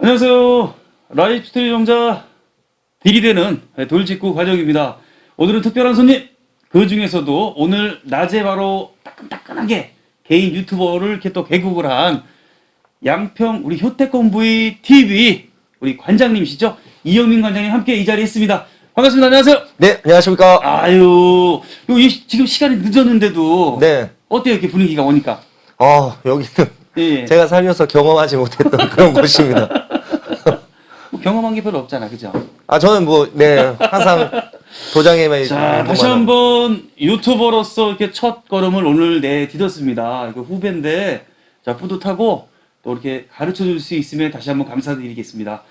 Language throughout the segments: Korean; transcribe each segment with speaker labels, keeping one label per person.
Speaker 1: 안녕하세요. 라이프 스토리 정자 디리되는 돌직구 과정입니다. 오늘은 특별한 손님. 그 중에서도 오늘 낮에 바로 따끈따끈하게 개인 유튜버를 이렇게 또 개국을 한 양평 우리 효태권 V TV 우리 관장님이시죠? 이영민 관장님 함께 이 자리에 있습니다. 반갑습니다. 안녕하세요.
Speaker 2: 네, 안녕하십니까.
Speaker 1: 아유, 요 이- 지금 시간이 늦었는데도
Speaker 2: 네.
Speaker 1: 어때요? 이렇게 분위기가 오니까?
Speaker 2: 어, 여기는
Speaker 1: 예.
Speaker 2: 제가 살면서 경험하지 못했던 그런 곳입니다.
Speaker 1: 뭐 경험한 게 별로 없잖아, 그죠?
Speaker 2: 아, 저는 뭐, 네, 항상 도장에만
Speaker 1: 자, 다시 한번 유튜버로서 이렇게 첫 걸음을 오늘 내딛었습니다. 이거 후배인데, 자, 뿌듯하고 또 이렇게 가르쳐 줄 수 있으면 다시 한번 감사드리겠습니다.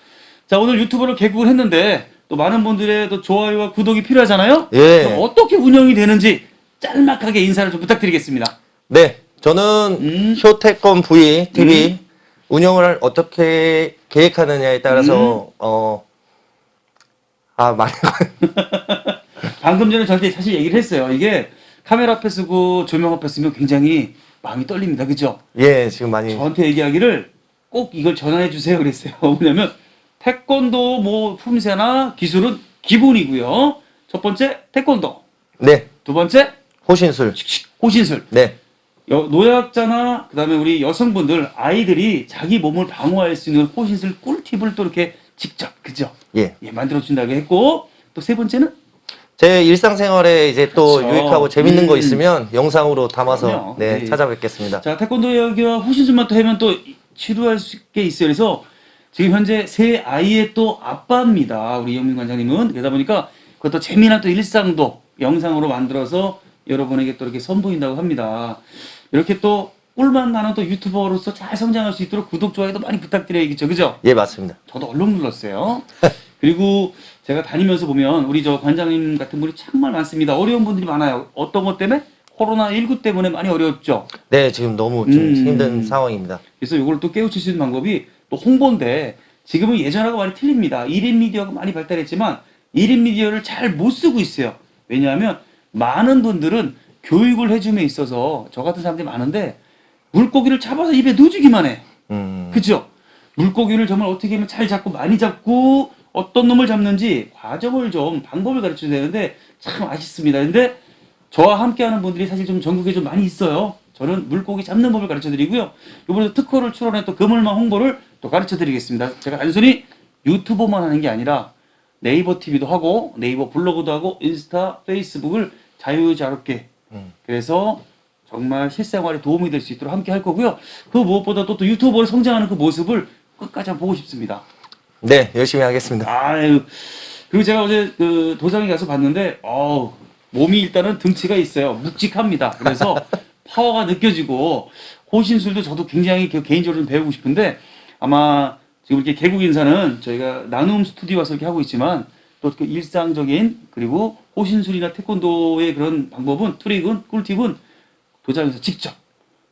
Speaker 1: 자, 오늘 유튜버를 개국을 했는데, 또 많은 분들의 또 좋아요와 구독이 필요하잖아요?
Speaker 2: 예.
Speaker 1: 또 어떻게 운영이 되는지 짤막하게 인사를 좀 부탁드리겠습니다.
Speaker 2: 네, 저는
Speaker 1: 음.
Speaker 2: 효태권 V TV 운영을 어떻게 계획하느냐에 따라서,
Speaker 1: 음.
Speaker 2: 어, 아, 많은 걸.
Speaker 1: 방금 전에 저한테 사실 얘기를 했어요. 이게 카메라 앞에 쓰고 조명 앞에 쓰면 굉장히 마음이 떨립니다. 그죠?
Speaker 2: 예, 지금 많이.
Speaker 1: 저한테 얘기하기를 꼭 이걸 전화해 주세요 그랬어요. 뭐냐면 태권도 뭐 품새나 기술은 기본이고요. 첫 번째 태권도,
Speaker 2: 네,
Speaker 1: 두 번째
Speaker 2: 호신술.
Speaker 1: 호신술.
Speaker 2: 네,
Speaker 1: 여- 노약자나 그다음에 우리 여성분들 아이들이 자기 몸을 방어할 수 있는 호신술 꿀팁을 또 이렇게 직접 그죠?
Speaker 2: 예.
Speaker 1: 예, 만들어 준다고 했고 또 세 번째는
Speaker 2: 제 일상생활에 이제 또
Speaker 1: 그렇죠.
Speaker 2: 유익하고 재밌는 거
Speaker 1: 음.
Speaker 2: 있으면 영상으로 담아서
Speaker 1: 그럼요.
Speaker 2: 네,
Speaker 1: 네.
Speaker 2: 찾아뵙겠습니다.
Speaker 1: 자, 태권도 이야기와 호신술만 또 하면 또 치료할 수 있게 있어요. 그래서 지금 현재 세 아이의 또 아빠입니다. 우리 이영민 관장님은. 그러다 보니까 그것도 재미난 또 일상도 영상으로 만들어서 여러분에게 또 이렇게 선보인다고 합니다. 이렇게 또 꿀맛 나는 또 유튜버로서 잘 성장할 수 있도록 구독, 좋아요도 많이 부탁드려야겠죠. 그죠?
Speaker 2: 예, 맞습니다.
Speaker 1: 저도 얼른 눌렀어요. 그리고 제가 다니면서 보면 우리 저 관장님 같은 분이 정말 많습니다. 어려운 분들이 많아요. 어떤 것 때문에? 코로나19 때문에 많이 어려웠죠.
Speaker 2: 네, 지금 너무 좀
Speaker 1: 음.
Speaker 2: 힘든 상황입니다.
Speaker 1: 그래서 이걸 또 깨우칠 수 있는 방법이 또 홍보인데 지금은 예전하고 많이 틀립니다. 1인 미디어가 많이 발달했지만 1인 미디어를 잘 못 쓰고 있어요. 왜냐하면 많은 분들은 교육을 해줌에 있어서 저 같은 사람들이 많은데 물고기를 잡아서 입에 넣어주기만 해.
Speaker 2: 음.
Speaker 1: 그죠? 물고기를 정말 어떻게 하면 잘 잡고 많이 잡고 어떤 놈을 잡는지 과정을 좀 방법을 가르쳐야 되는데 참 아쉽습니다. 근데 저와 함께하는 분들이 사실 좀 전국에 좀 많이 있어요. 저는 물고기 잡는 법을 가르쳐 드리고요. 이번에 특허를 출원해 또 그물망 홍보를 또 가르쳐 드리겠습니다. 제가 단순히 유튜버만 하는 게 아니라 네이버 TV도 하고 네이버 블로그도 하고 인스타, 페이스북을 자유자롭게
Speaker 2: 음.
Speaker 1: 그래서 정말 실생활에 도움이 될 수 있도록 함께 할 거고요. 그 무엇보다도 또 유튜버로 성장하는 그 모습을 끝까지 한번 보고 싶습니다.
Speaker 2: 네, 열심히 하겠습니다.
Speaker 1: 아유. 그리고 제가 어제 그 도장에 가서 봤는데, 어우, 몸이 일단은 등치가 있어요. 묵직합니다. 그래서 파워가 느껴지고, 호신술도 저도 굉장히 그 개인적으로 좀 배우고 싶은데, 아마 지금 이렇게 개국 인사는 저희가 나눔 스튜디오 와서 이렇게 하고 있지만, 또그 일상적인, 그리고 호신술이나 태권도의 그런 방법은, 트릭은, 꿀팁은 도장에서 직접,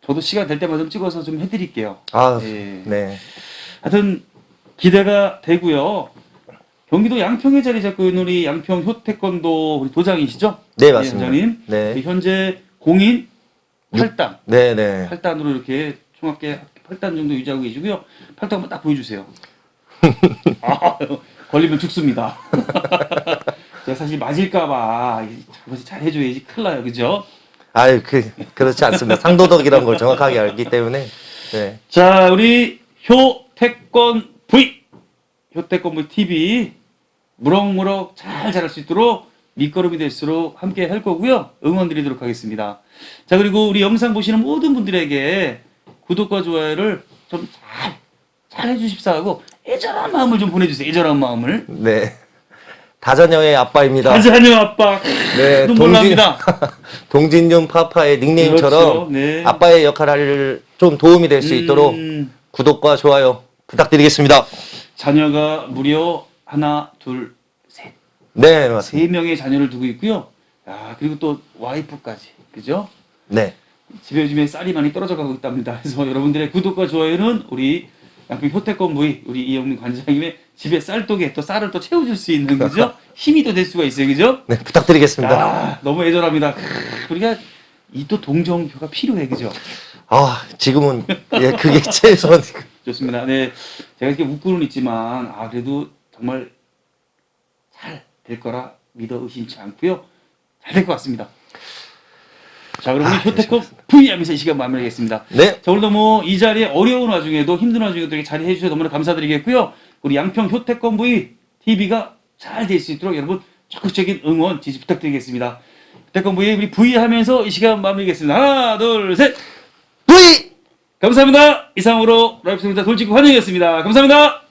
Speaker 1: 저도 시간 될 때마다 좀 찍어서 좀 해드릴게요.
Speaker 2: 아,
Speaker 1: 예.
Speaker 2: 네.
Speaker 1: 하여튼 기대가 되고요. 경기도 양평에 자리 잡고 있는 우리 양평 효태권도 우리 도장이시죠?
Speaker 2: 네, 맞습니다.
Speaker 1: 원장님.
Speaker 2: 네.
Speaker 1: 현재 공인 8단,
Speaker 2: 네, 네.
Speaker 1: 8단으로 이렇게 총합계 8단 정도 유지하고 계시고요. 8단 한번 딱 보여주세요. 아, 걸리면 죽습니다. 제가 사실 맞을까봐 잘 해줘야지 큰일 나요, 그죠?
Speaker 2: 아유, 그, 그렇지 않습니다. 상도덕이란 걸 정확하게 알기 때문에. 네.
Speaker 1: 자, 우리 효태권 V 효태권 V TV 무럭무럭 잘 자랄 수 있도록 밑거름이 될수록 함께 할 거고요. 응원 드리도록 하겠습니다. 자, 그리고 우리 영상 보시는 모든 분들에게 구독과 좋아요를 좀 잘, 잘 해주십사 하고 애절한 마음을 좀 보내주세요. 애절한 마음을.
Speaker 2: 네. 다자녀의 아빠입니다.
Speaker 1: 가자녀 아빠.
Speaker 2: 네,
Speaker 1: 눈물 납니다.
Speaker 2: 동진윤 파파의 닉네임처럼
Speaker 1: 그렇죠. 네.
Speaker 2: 아빠의 역할을 좀 도움이 될 수 있도록
Speaker 1: 음,
Speaker 2: 구독과 좋아요 부탁드리겠습니다.
Speaker 1: 자녀가 무려 하나, 둘, 셋.
Speaker 2: 네, 맞습니다.
Speaker 1: 세 명의 자녀를 두고 있고요. 아 그리고 또 와이프까지 그죠?
Speaker 2: 네.
Speaker 1: 집에 요즘에 쌀이 많이 떨어져 가고 있답니다. 그래서 여러분들의 구독과 좋아요는 우리 양평 효태권 부위 우리 이영민 관장님의 집에 쌀독에 또 쌀을 또 채워줄 수 있는 그죠? 힘이 또 될 수가 있어요, 그죠?
Speaker 2: 네, 부탁드리겠습니다.
Speaker 1: 아 너무 애절합니다. 크, 우리가 이 또 동정표가 필요해, 그죠?
Speaker 2: 아, 지금은 예, 그게 최선
Speaker 1: 좋습니다. 네, 제가 이렇게 웃고는 있지만 아 그래도 정말 잘 될 거라 믿어 의심치 않고요. 잘 될 것 같습니다. 자, 그럼 우리
Speaker 2: 아,
Speaker 1: 효태컵 V하면서 이 시간 마무리하겠습니다.
Speaker 2: 네.
Speaker 1: 자, 오늘도 뭐 이 자리에 어려운 와중에도 힘든 와중에도 이렇게 자리해 주셔서 너무나 감사드리겠고요. 우리 양평 효태권 V TV가 잘 될 수 있도록 여러분 적극적인 응원 지지 부탁드리겠습니다. 효태권 V 우리 V 하면서 이 시간 마무리하겠습니다. 하나, 둘, 셋.
Speaker 2: V!
Speaker 1: 감사합니다. 이상으로 라이프 세미나 돌직구 환영이었습니다. 감사합니다.